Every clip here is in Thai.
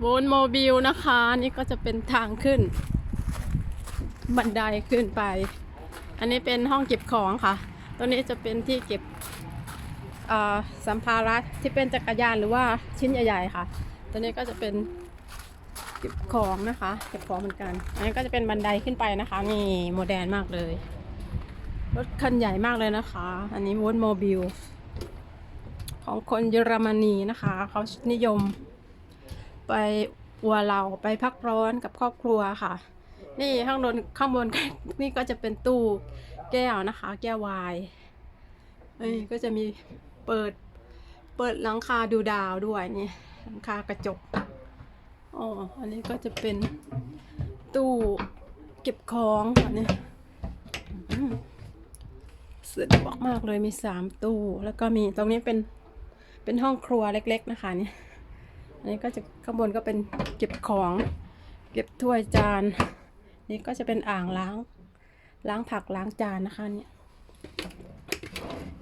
โวนโมบิลนะคะ นี่ก็จะเป็นทางขึ้น บันไดขึ้นไป อันนี้เป็นห้องเก็บของค่ะ ตัวนี้จะเป็นที่เก็บอ่อสัมภาระที่เป็นจักรยานหรือว่าชิ้นใหญ่ๆค่ะ ตัวนี้ก็จะเป็นเก็บของนะคะ เก็บของเหมือนกัน อันนี้ก็จะเป็นบันไดขึ้นไปนะคะ นี่โมเดร์นมากเลย รถคันใหญ่มากเลยนะคะ อันนี้โวนโมบิลของคนเยอรมนีนะคะ เขานิยม ไปอัวเราไปพักร้อนกับครอบครัวค่ะ นี่ข้างบนข้างบนนี่ก็จะเป็นตู้แก้วนะคะ แก้ววายนี่ก็จะมีเปิดเปิดหลังคาดูดาวด้วยนี่หลังคากระจกอ๋ออันนี้ก็จะเป็นตู้เก็บของค่ะนี่อืมสะดวกมากเลยมีสามตู้ แล้วก็มีตรงนี้เป็นเป็นห้องครัวเล็ก ๆ นะคะนี่ อันนี้ก็จะข้างบนก็เป็นเก็บของ เก็บถ้วยจาน นี่ก็จะเป็นอ่างล้าง ล้างผักล้างจานนะคะเนี่ย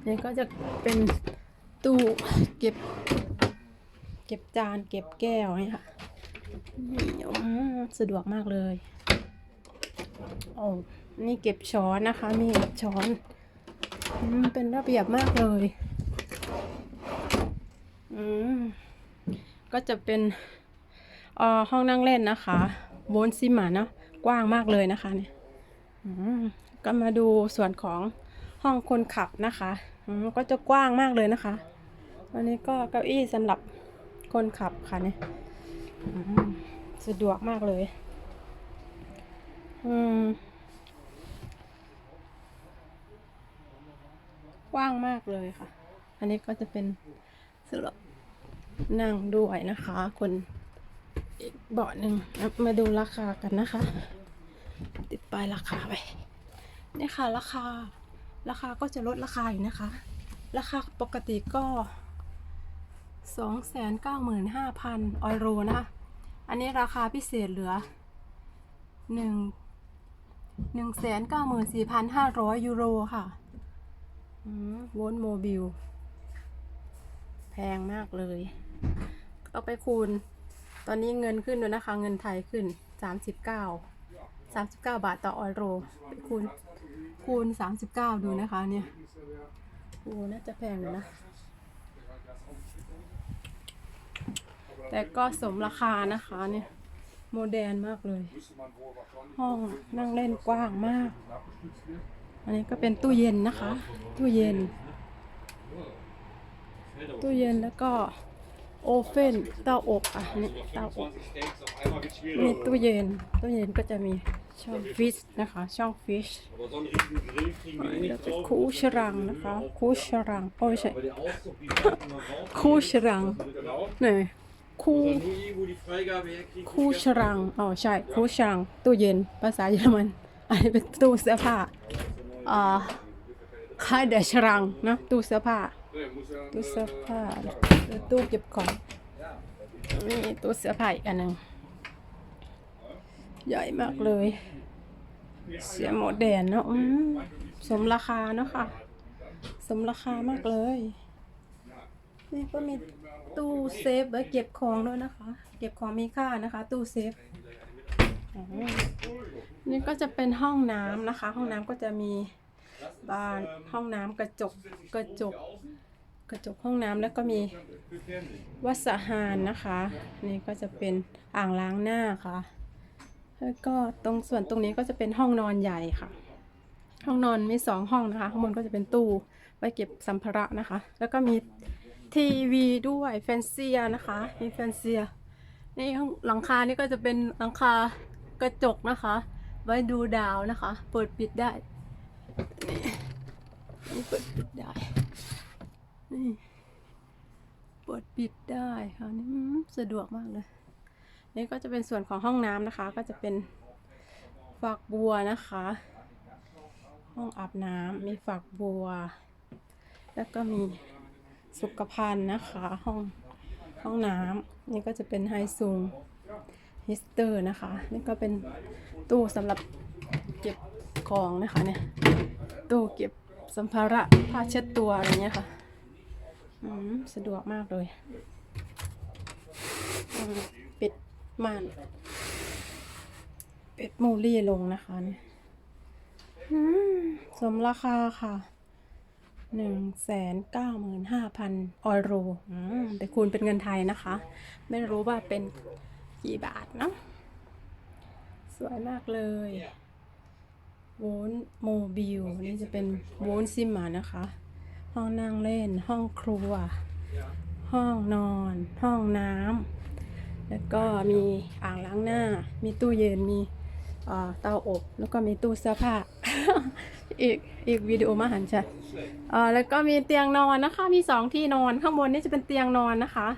นี่ก็จะเป็นตู้เก็บ เก็บจานเก็บแก้วเนี่ยค่ะนี่สะดวกมากเลยโอ้นี่เก็บช้อนนะคะมีช้อนอเป็นระเบียบมากเลย อืม ก็จะเป็นอ่อห้องนั่งเล่นนะคะโวนซิมาเนาะกว้างมากเลยนะคะเนี่ยก็มาดูส่วนของห้องคนขับนะคะอืมก็จะกว้างมากเลยนะคะอันนี้ก็เก้าอี้สำหรับคนขับค่ะเนี่ยสะดวกมากเลยอืมกว้างมากเลยค่ะ อันนี้ก็จะเป็นสำหรับ นั่งด้วยนะคะ คนอีกเบาะหนึ่งมาดูราคากันนะคะ ติดป้ายราคาไปนี่ค่ะราคาราคาก็จะลดราคาอยู่นะคะ ราคาปกติก็สองแสนเก้าหมื่นห้าพันออยโรนะคะ อันนี้ราคาพิเศษเหลือหนึ่งหนึ่งแสนเก้าหมื่นสี่พันห้าร้อยยูโรค่ะอืมโวลต์โมบิล แพงมากเลย ต้องไปคูณ ตอนนี้เงินขึ้นด้วยนะคะ เงินไทยขึ้น 39 39 บาทต่อออโรไปคูณคูณ 39 ดูนะคะเนี่ยโอ้น่าจะแพงอยู่นะ แต่ก็สมราคานะคะเนี่ยโมเดร์นมากเลย ห้องนั่งเล่นกว้างมาก อันนี้ก็เป็นตู้เย็นนะคะ ตู้เย็น ตู้เย็นแล้วก็ โอเฟนเตาอบอะนี่เตาอบมีตู้เย็นตู้เย็นก็จะมีช่องฟิชนะคะช่องฟิช Aber so einen riesigen Grill kriegen wir eh แล้ว nicht เป็น drauf. คูชรังนะคะคูชรังโอ้ยไม่ใช่ Weil der Ausdruck, wie man immer braucht. คูชรัง Genau. เนี่ยคู Oder nur irgendwo die Freigabe herkriegen. คูชรังอ๋อใช่คูชรังตู้เย็นภาษาเยอรมันอันนี้เป็นตู้เสื้อผ้าอ่าคายเดชรังนะตู้เสื้อผ้า Nee, muss ja, ตู้เสื้อผ้าตู้เก็บของนี่ตู้เสื้อผ้าอีกอันหนึ่งใหญ่มากเลย เสียโมดร์นเนาะอืมสมราคาเนาะค่ะ สมราคามากเลย นี่ก็มีตู้เซฟไว้เก็บของด้วยนะคะ เก็บของมีค่านะคะ ตู้เซฟนี่ก็จะเป็นห้องน้ำนะคะ ห้องน้ำก็จะมีบานห้องน้ำกระจกกระจก กระจกห้องน้ำแล้วก็มีวัสหารนะคะ นี่ก็จะเป็นอ่างล้างหน้าค่ะ แล้วก็ตรงส่วนตรงนี้ก็จะเป็นห้องนอนใหญ่ค่ะ ห้องนอนมีสองห้องนะคะ ข้างบนก็จะเป็นตู้ไว้เก็บสัมภาระนะคะ แล้วก็มีทีวีด้วยแฟนเซียนะคะ มีแฟนเซียนี่หลังคานี่ก็จะเป็นหลังคากระจกนะคะ ไว้ดูดาวนะคะ เปิดปิดได้นี่เปิดปิดได้ นี่เปิดปิดได้ค่ะนี่สะดวกมากเลย นี่ก็จะเป็นส่วนของห้องน้ำนะคะ ก็จะเป็นฝักบัวนะคะ ห้องอาบน้ำมีฝักบัว แล้วก็มีสุขภัณฑ์นะคะ ห้องห้องน้ำนี่ก็จะเป็นไฮซูงฮิสเตอร์นะคะ นี่ก็เป็นตู้สำหรับเก็บของนะคะเนี่ยตู้เก็บสัมภาระผ้าเช็ดตัวอะไรเงี้ยค่ะ สะดวกมากเลยปิดม่านเป็ดมูลี่ลงนะคะเนี่ยสมราคาค่ะหนึ่งแสนเก้าหมื่นห้าพันออยโรอืมแต่คูณเป็นเงินไทยนะคะ ไม่รู้ว่าเป็นกี่บาทเนาะสวยมากเลยโวนโมบิลนี่จะเป็นโวนซิมมานะคะ ห้องนั่งเล่น ห้องครัว ห้องนอน ห้องน้ำแล้วก็มีอ่างล้างหน้า มีตู้เย็น มีเตาอบ แล้วก็มีตู้เสื้อผ้า อีกอีกวิดีโอมาหันชัดเอ่อแล้วก็มีเตียงนอนนะคะ มีสองที่นอน ข้างบนนี่จะเป็นเตียงนอนนะคะ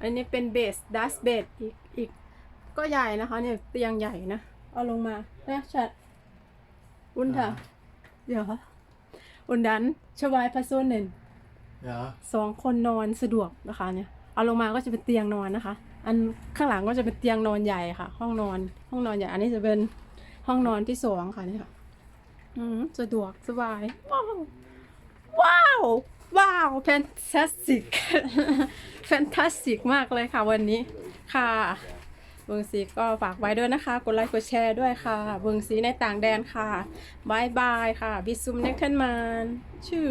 อันนี้เป็นเบสดัสเบดอีกอีกก็ใหญ่นะคะเนี่ยเตียงใหญ่นะ เอาลงมานะชัดอุ่นเถอะเดี๋ยว อุ่นดันชวายพาโซนเนน Ja. สองคนนอนสะดวกนะคะเนี่ย เอาลงมาก็จะเป็นเตียงนอนนะคะ อันข้างหลังก็จะเป็นเตียงนอนใหญ่ค่ะ ห้องนอน ห้องนอนใหญ่ อันนี้จะเป็นห้องนอนที่สองค่ะนี่ค่ะ อืมสะดวกสบาย ว้าวว้าวว้าวแฟนตาสติกแฟนตาสติกมากเลยค่ะวันนี้ค่ะ เบิงสีก็ฝากไว้ด้วยนะคะ กดไลค์กดแชร์ด้วยค่ะ เบิงสีในต่างแดนค่ะบายบายค่ะ บิซุมเน็กเทนมานชื่อ